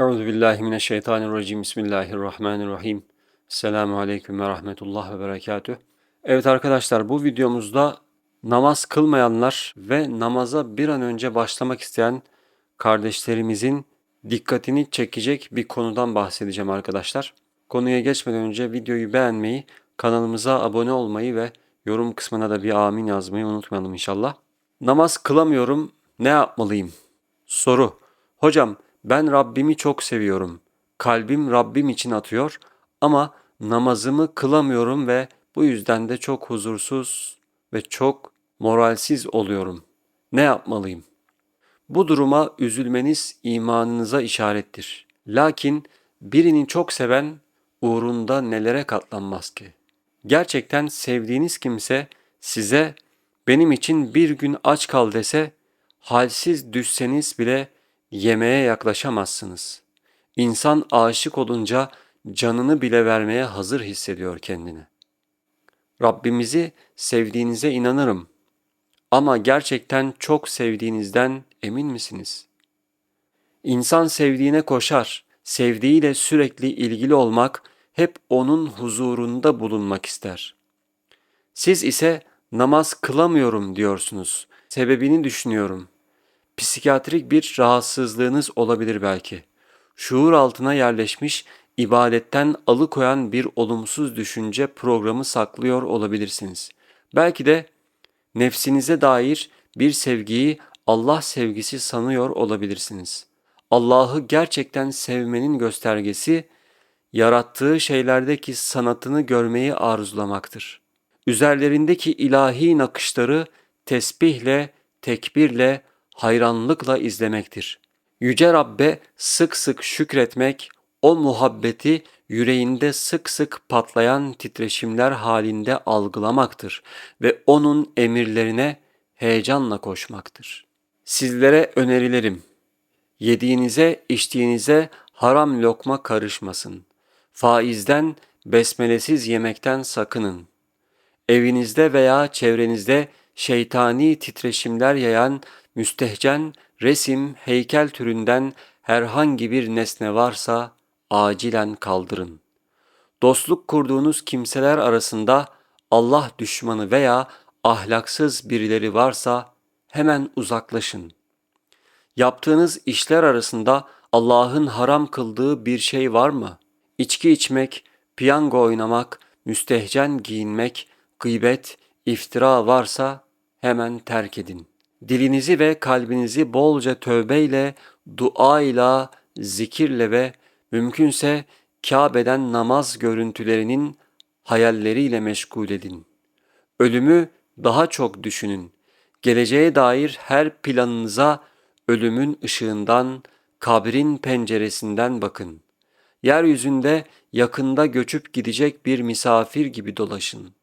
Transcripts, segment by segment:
Euzu billahi mineşşeytanirracim. Bismillahirrahmanirrahim. Selamun aleyküm ve rahmetullah ve berekatüh. Evet arkadaşlar bu videomuzda namaz kılmayanlar ve namaza bir an önce başlamak isteyen kardeşlerimizin dikkatini çekecek bir konudan bahsedeceğim arkadaşlar. Konuya geçmeden önce videoyu beğenmeyi, kanalımıza abone olmayı ve yorum kısmına da bir amin yazmayı unutmayalım inşallah. Namaz kılamıyorum, ne yapmalıyım? Soru. Hocam ben Rabbimi çok seviyorum. Kalbim Rabbim için atıyor ama namazımı kılamıyorum ve bu yüzden de çok huzursuz ve çok moralsiz oluyorum. Ne yapmalıyım? Bu duruma üzülmeniz imanınıza işarettir. Lakin birini çok seven uğrunda nelere katlanmaz ki? Gerçekten sevdiğiniz kimse size benim için bir gün aç kal dese halsiz düşseniz bile yemeğe yaklaşamazsınız. İnsan aşık olunca canını bile vermeye hazır hissediyor kendini. Rabbimizi sevdiğinize inanırım. Ama gerçekten çok sevdiğinizden emin misiniz? İnsan sevdiğine koşar. Sevdiğiyle sürekli ilgili olmak, hep onun huzurunda bulunmak ister. Siz ise namaz kılamıyorum diyorsunuz. Sebebini düşünüyorum. Psikiyatrik bir rahatsızlığınız olabilir belki. Şuur altına yerleşmiş, ibadetten alıkoyan bir olumsuz düşünce programı saklıyor olabilirsiniz. Belki de nefsinize dair bir sevgiyi Allah sevgisi sanıyor olabilirsiniz. Allah'ı gerçekten sevmenin göstergesi, yarattığı şeylerdeki sanatını görmeyi arzulamaktır. Üzerlerindeki ilahi nakışları tesbihle, tekbirle, hayranlıkla izlemektir. Yüce Rabbe sık sık şükretmek, o muhabbeti yüreğinde sık sık patlayan titreşimler halinde algılamaktır ve onun emirlerine heyecanla koşmaktır. Sizlere önerilerim. Yediğinize, içtiğinize haram lokma karışmasın. Faizden, besmelesiz yemekten sakının. Evinizde veya çevrenizde şeytani titreşimler yayan müstehcen resim, heykel türünden herhangi bir nesne varsa acilen kaldırın. Dostluk kurduğunuz kimseler arasında Allah düşmanı veya ahlaksız birileri varsa hemen uzaklaşın. Yaptığınız işler arasında Allah'ın haram kıldığı bir şey var mı? İçki içmek, piyango oynamak, müstehcen giyinmek, gıybet, iftira varsa hemen terk edin.'' Dilinizi ve kalbinizi bolca tövbeyle, duayla, zikirle ve mümkünse Kabe'den namaz görüntülerinin hayalleriyle meşgul edin. Ölümü daha çok düşünün. Geleceğe dair her planınıza ölümün ışığından, kabrin penceresinden bakın. Yeryüzünde yakında göçüp gidecek bir misafir gibi dolaşın.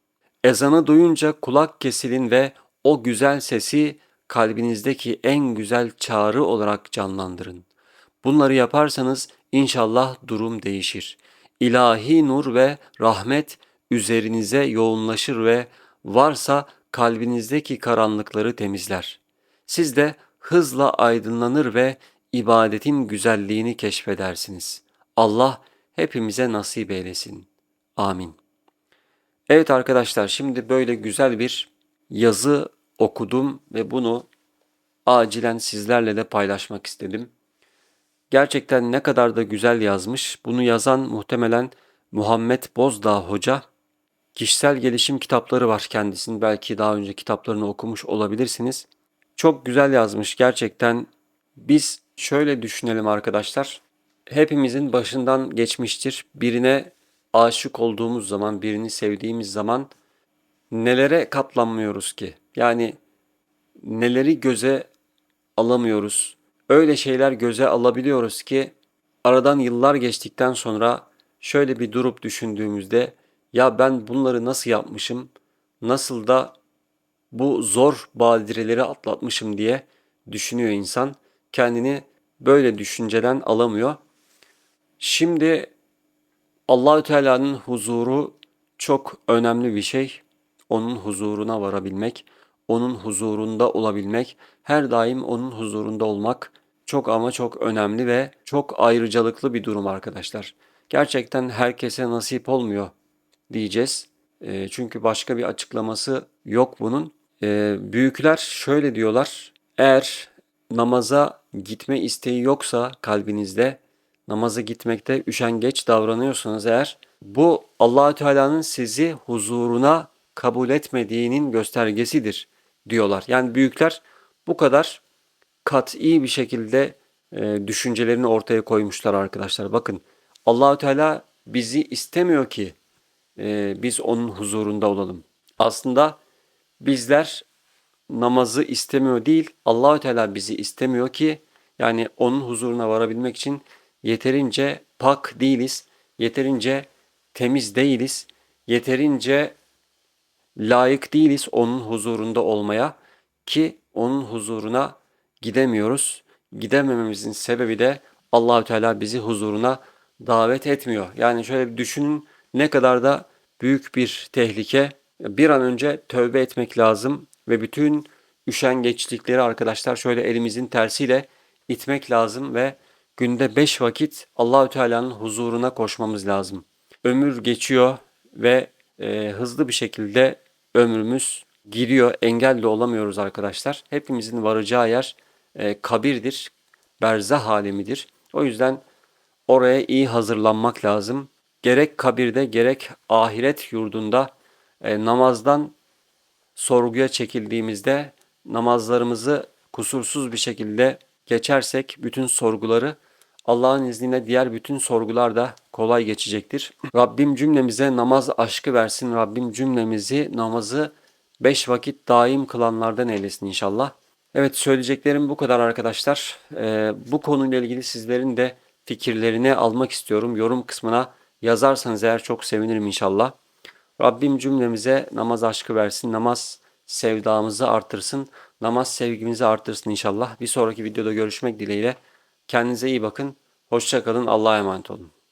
Ezanı duyunca kulak kesilin ve o güzel sesi kalbinizdeki en güzel çağrı olarak canlandırın. Bunları yaparsanız inşallah durum değişir. İlahi nur ve rahmet üzerinize yoğunlaşır ve varsa kalbinizdeki karanlıkları temizler. Siz de hızla aydınlanır ve ibadetin güzelliğini keşfedersiniz. Allah hepimize nasip eylesin. Amin. Evet arkadaşlar şimdi böyle güzel bir yazı okudum ve bunu acilen sizlerle de paylaşmak istedim. Gerçekten ne kadar da güzel yazmış. Bunu yazan muhtemelen Muhammed Bozdağ Hoca. Kişisel gelişim kitapları var kendisinin. Belki daha önce kitaplarını okumuş olabilirsiniz. Çok güzel yazmış gerçekten. Biz şöyle düşünelim arkadaşlar. Hepimizin başından geçmiştir. Birine aşık olduğumuz zaman, birini sevdiğimiz zaman nelere katlanmıyoruz ki? Yani neleri göze alamıyoruz. Öyle şeyler göze alabiliyoruz ki aradan yıllar geçtikten sonra şöyle bir durup düşündüğümüzde ya ben bunları nasıl yapmışım? Nasıl da bu zor badireleri atlatmışım diye düşünüyor insan. Kendini böyle düşünceden alamıyor. Şimdi Allahü Teala'nın huzuru çok önemli bir şey. Onun huzuruna varabilmek onun huzurunda olabilmek, her daim onun huzurunda olmak çok ama çok önemli ve çok ayrıcalıklı bir durum arkadaşlar. Gerçekten herkese nasip olmuyor diyeceğiz. E, çünkü başka bir açıklaması yok bunun. E, büyükler şöyle diyorlar. Eğer namaza gitme isteği yoksa kalbinizde, namaza gitmekte üşengeç davranıyorsanız eğer bu Allahü Teala'nın sizi huzuruna kabul etmediğinin göstergesidir diyorlar. Yani büyükler bu kadar kat'i bir şekilde e, düşüncelerini ortaya koymuşlar arkadaşlar. Bakın Allahü Teala bizi istemiyor ki e, biz onun huzurunda olalım. Aslında bizler namazı istemiyor değil, Allahü Teala bizi istemiyor ki yani onun huzuruna varabilmek için yeterince pak değiliz, yeterince temiz değiliz, yeterince layık değiliz onun huzurunda olmaya ki onun huzuruna gidemiyoruz. Gidemememizin sebebi de Allahü Teala bizi huzuruna davet etmiyor. Yani şöyle bir düşünün ne kadar da büyük bir tehlike. Bir an önce tövbe etmek lazım ve bütün üşengeçlikleri arkadaşlar şöyle elimizin tersiyle itmek lazım ve günde beş vakit Allahü Teala'nın huzuruna koşmamız lazım. Ömür geçiyor ve e, hızlı bir şekilde ömrümüz gidiyor. Engel de olamıyoruz arkadaşlar. Hepimizin varacağı yer e, kabirdir, berzah alemidir. O yüzden oraya iyi hazırlanmak lazım. Gerek kabirde gerek ahiret yurdunda e, namazdan sorguya çekildiğimizde namazlarımızı kusursuz bir şekilde geçersek bütün sorguları Allah'ın izniyle diğer bütün sorgular da kolay geçecektir. Rabbim cümlemize namaz aşkı versin. Rabbim cümlemizi namazı beş vakit daim kılanlardan eylesin inşallah. Evet söyleyeceklerim bu kadar arkadaşlar. Ee, bu konuyla ilgili sizlerin de fikirlerini almak istiyorum. Yorum kısmına yazarsanız eğer çok sevinirim inşallah. Rabbim cümlemize namaz aşkı versin. Namaz sevdamızı artırsın. Namaz sevgimizi artırsın inşallah. Bir sonraki videoda görüşmek dileğiyle. Kendinize iyi bakın. Hoşçakalın. Allah'a emanet olun.